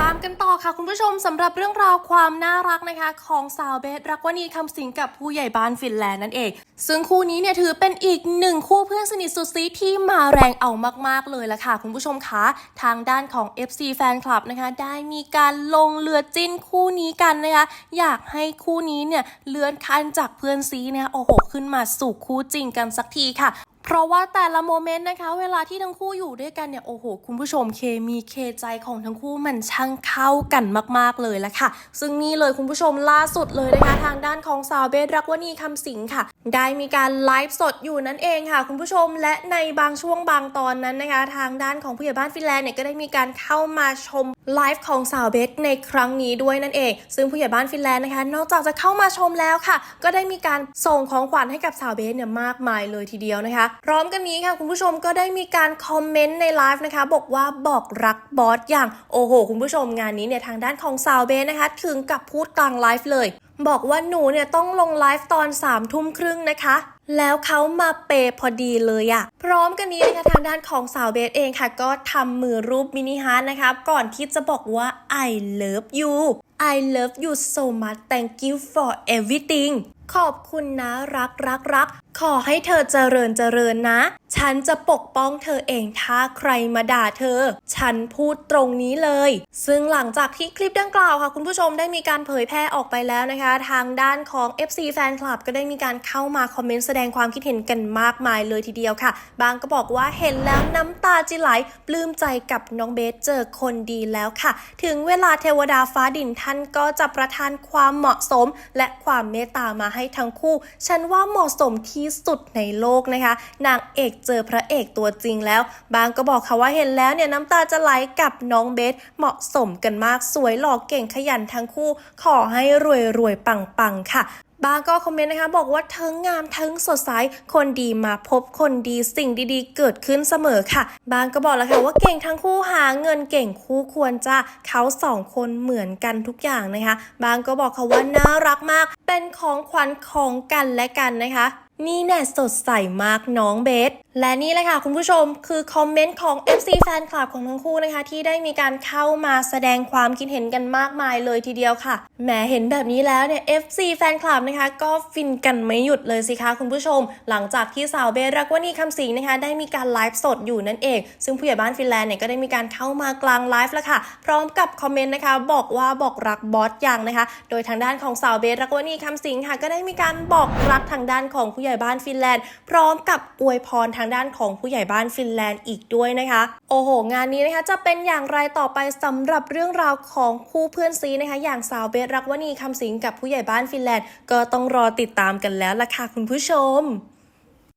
ตามกันต่อค่ะคุณผู้ชมสำหรับเรื่องราวความน่ารักนะคะ ของสาวเบสรักวณีคำสิงกับผู้ใหญ่บ้านฟินแลนด์นั่นเอง ซึ่งคู่นี้เนี่ยถือเป็นอีกหนึ่งคู่เพื่อนสนิทสุดซีที่มาแรงเอามากๆเลยละค่ะ คุณผู้ชมคะทางด้านของ FC แฟนคลับนะคะ ได้มีการลงเรือจิ้นคู่นี้กันนะคะอยากให้คู่นี้เนี่ยเลื่อนขั้นจากเพื่อนซีนะคะโอ้โหขึ้นมาสู่คู่จริงกันสักทีค่ะ เพราะว่าแต่ละโมเมนต์นะคะ เวลาที่ทั้งคู่อยู่ด้วยกันเนี่ยโอ้โห คุณผู้ชมเคมีเคใจของทั้งคู่มันช่างเข้ากันมากๆเลยละค่ะ ซึ่งนี่เลยคุณผู้ชมล่าสุดเลยนะคะทางด้านของสาวเบสรักวณีคำสิงค่ะ ได้มีการไลฟ์สดอยู่นั่นเองค่ะ คุณผู้ชมและในบางช่วงบางตอนนั้นนะคะ ทางด้านของผู้ใหญ่บ้านฟินแลนด์เนี่ยก็ได้มีการเข้ามาชมไลฟ์ของสาวเบสในครั้งนี้ด้วยนั่นเอง ซึ่งผู้ใหญ่บ้านฟินแลนด์นะคะ นอกจากจะเข้ามาชมแล้วค่ะ ก็ได้มีการส่งของขวัญให้กับสาวเบสเนี่ยมากมายเลยทีเดียวนะคะพร้อมกันนี้ค่ะคุณผู้ชมก็ได้มีการคอมเมนต์ในไลฟ์นะคะ บอกว่าบอกรักบอสอย่างโอ้โห คุณผู้ชมงานนี้เนี่ยทางด้านของสาวเบสนะคะ ถึงกับพูดกลางไลฟ์เลย บอกว่าหนูเนี่ยต้องลงไลฟ์ตอน3ามทุ่มครึ่งนะคะแล้วเขามาเปย์พอดีเลยอะพร้อมกันนี้นะคะทางด้านของสาวเบสเองค่ะ ก็ทำมือรูปมินิฮาร์ทนะคะ ก่อนที่จะบอกว่า I love you I love you so much thank you for everything ขอบคุณนะรักรักรัก ขอให้เธอเจริญเจริญนะ ฉันจะปกป้องเธอเองถ้าใครมาด่าเธอ ฉันพูดตรงนี้เลย ซึ่งหลังจากที่คลิปดังกล่าวค่ะ คุณผู้ชมได้มีการเผยแพร่ออกไปแล้วนะคะ ทางด้านของ FC Fan Club ก็ได้มีการเข้ามาคอมเมนต์แสดงความคิดเห็นกันมากมายเลยทีเดียวค่ะ บางก็บอกว่าเห็นแล้วน้ำตาจิไหลปลื้มใจกับน้องเบสเจอคนดีแล้วค่ะ ถึงเวลาเทวดาฟ้าดินทานก็จะประทานความเหมาะสม และความเมตตามาให้ทั้งคู่ ฉันว่าเหมาะสมที่สุดในโลกนะคะ นางเอกเจอพระเอกตัวจริงแล้ว บางก็บอกค่ะว่าเห็นแล้วเนี่ยน้ำตาจะไหลกับน้องเบสเหมาะสมกันมากสวยหล่อเก่งขยันทั้งคู่ ขอให้รวยรวยปังปังๆค่ะ บางก็คอมเมนต์นะคะบอกว่าทั้งงามทั้งสดใสคนดีมาพบคนดีสิ่งดีๆ เกิดขึ้นเสมอค่ะ บางก็บอกแล้วค่ะว่าเก่งทั้งคู่หาเงินเก่งคู่ควรจ้าเขาสองคนเหมือนกันทุกอย่างนะคะ บางก็บอกเขาว่าน่ารักมาก เป็นของขวัญของกันและกันนะคะ นี่แน่สดใสมากน้องเบส และนี่เลยค่ะคุณผู้ชมคือคอมเมนต์ของ FC แฟนคลับของทั้งคู่นะคะ ที่ได้มีการเข้ามาแสดงความคิดเห็นกันมากมายเลยทีเดียวค่ะแหมเห็นแบบนี้แล้วเนี่ย FC แฟนคลับนะคะ ก็ฟินกันไม่หยุดเลยสิคะคุณผู้ชม หลังจากที่สาวเบสรักวณีคำสิงนะคะ ได้มีการไลฟ์สดอยู่นั่นเอง ซึ่งผู้ใหญ่บ้านฟินแลนด์เนี่ยก็ได้มีการเข้ามากลางไลฟ์แล้วค่ะ พร้อมกับคอมเมนต์นะคะ บอกว่าบอกรักบอสอย่างนะคะ โดยทางด้านของสาวเบสรักวณีคำสิงค่ะ ก็ได้มีการบอกรักทางด้านของผู้ใหญ่ญ่บ้านฟินแลนด์ พร้อมกับอวยพรทางด้านของผู้ใหญ่บ้านฟินแลนด์อีกด้วยนะคะ โอ้โห งานนี้นะคะจะเป็นอย่างไรต่อไปสำหรับเรื่องราวของคู่เพื่อนซีนะคะ อย่างสาวเบสรักวณีคำสิงกับผู้ใหญ่บ้านฟินแลนด์ ก็ต้องรอติดตามกันแล้วล่ะค่ะคุณผู้ชม